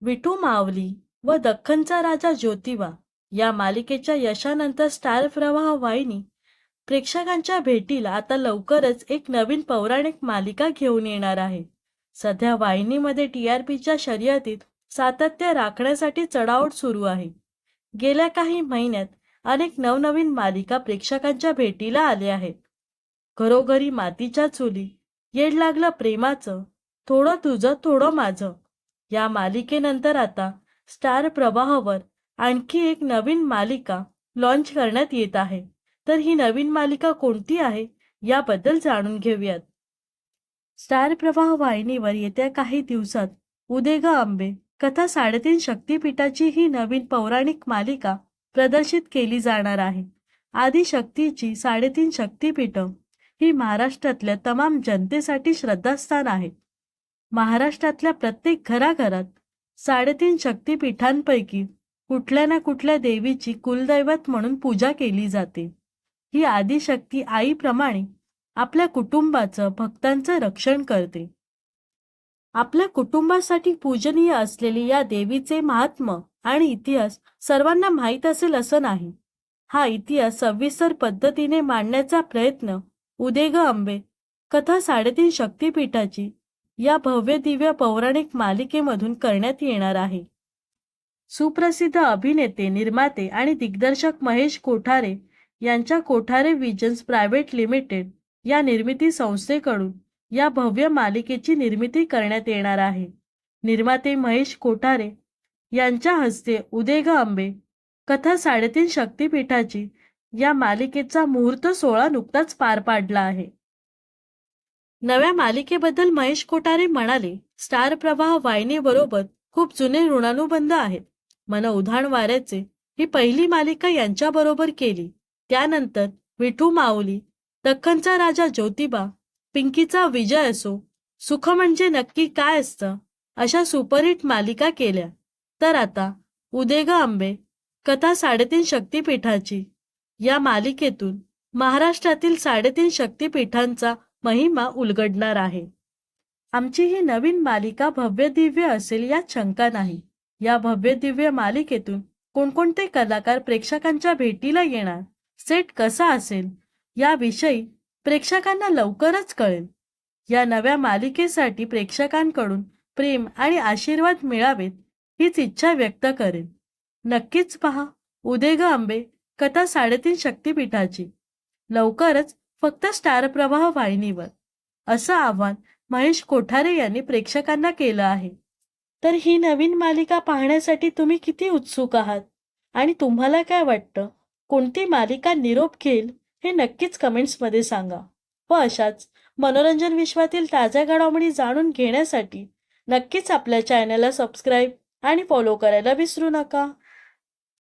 विठू मावली व दख्खनचा राजा ज्योतिबा या मालिकेच्या यशानंतर स्टार प्रवाह वाहिनी प्रेक्षकांच्या भेटीला आता लवकरच एक नवीन पौराणिक मालिका घेऊन येणार आहे. सध्या वाहिनीमध्ये टी आर पीच्या शर्यतीत सातत्य राखण्यासाठी चढाओढ सुरू आहे. गेल्या काही महिन्यात अनेक नवनवीन मालिका प्रेक्षकांच्या भेटीला आल्या आहेत. घरोघरी मातीच्या चुली येड लागलं प्रेमाचं थोडं तुझं थोडं माझं या मालिकेनंतर आता स्टार प्रवाहावर आणखी एक नवीन मालिका लॉन्च करण्यात येत आहे. तर ही नवीन मालिका कोणती आहे याबद्दल जाणून घेऊयात. स्टार प्रवाह वाहिनीवर येत्या काही दिवसात उदे ग आंबे कथा साडेतीन शक्तीपीठाची ही नवीन पौराणिक मालिका प्रदर्शित केली जाणार आहे. आदिशक्तीची साडेतीन शक्तीपीठं ही महाराष्ट्रातल्या तमाम जनतेसाठी श्रद्धास्थान आहे महाराष्ट्रातल्या प्रत्येक घराघरात साडेतीन शक्तीपीठांपैकी कुठल्या ना कुठल्या देवीची कुलदैवत म्हणून पूजा केली जाते. ही आदिशक्ती आईप्रमाणे आपल्या कुटुंबाचं भक्तांचं रक्षण करते. आपल्या कुटुंबासाठी पूजनीय असलेली या देवीचे महात्म आणि इतिहास सर्वांना माहीत असेल असं नाही. हा इतिहास सविस्तर पद्धतीने मांडण्याचा प्रयत्न उदे ग आंबे कथा साडेतीन शक्तीपीठाची या भव्य दिव्य पौराणिक मालिकेमधून करण्यात येणार आहे. सुप्रसिद्ध अभिनेते निर्माते आणि दिग्दर्शक महेश कोठारे यांच्या कोठारे विजन्स प्रायव्हेट लिमिटेड या निर्मिती संस्थेकडून या भव्य मालिकेची निर्मिती करण्यात येणार आहे. निर्माते महेश कोठारे यांच्या हस्ते उदेग आंबे कथा साडेतीन शक्तीपीठाची या मालिकेचा मुहूर्त सोहळा नुकताच पार पाडला आहे. नव्या मालिकेबद्दल महेश कोठारे म्हणाले स्टार प्रवाह वाहिनीबरोबर खूप जुने ऋणानुबंध आहेत. मन उधाण वाऱ्याचे ही पहिली मालिका यांच्याबरोबर केली. त्यानंतर विठू माऊली दख्खनचा राजा ज्योतिबा पिंकीचा विजय असो सुख म्हणजे नक्की काय असतं अशा सुपरहिट मालिका केल्या. तर आता उदे ग आंबे कथा साडेतीन शक्तीपीठाची. या मालिकेतून महाराष्ट्रातील साडेतीन शक्तीपीठांचा महिमा उलगडणार आहे. आमची ही नवीन मालिका भव्य दिव्य असेल यात शंका नाही. या भव्य दिव्य मालिकेतून कोणकोणते कलाकार प्रेक्षकांच्या भेटीला येणार? सेट कसा असेल? याविषयी प्रेक्षकांना लवकरच कळेल. या नव्या मालिकेसाठी प्रेक्षकांकडून प्रेम आणि आशीर्वाद मिळावेत हीच इच्छा व्यक्त करेन. नक्कीच पहा. उदे ग आंबे कथा साडेतीन शक्तीपीठाची. लवकरच फक्त स्टार प्रवाह वाहिनीवर असं आव्हान महेश कोठारे यांनी प्रेक्षकांना केलं आहे. तर ही नवीन मालिका पाहण्यासाठी तुम्ही किती उत्सुक आहात? आणि तुम्हाला काय वाटतं? कोणती मालिका निरोप घेईल? हे नक्कीच कमेंट्समध्ये सांगा. व अशाच मनोरंजन विश्वातील ताज्या घडामोडी जाणून घेण्यासाठी नक्कीच आपल्या चॅनलला सबस्क्राईब आणि फॉलो करायला विसरू नका.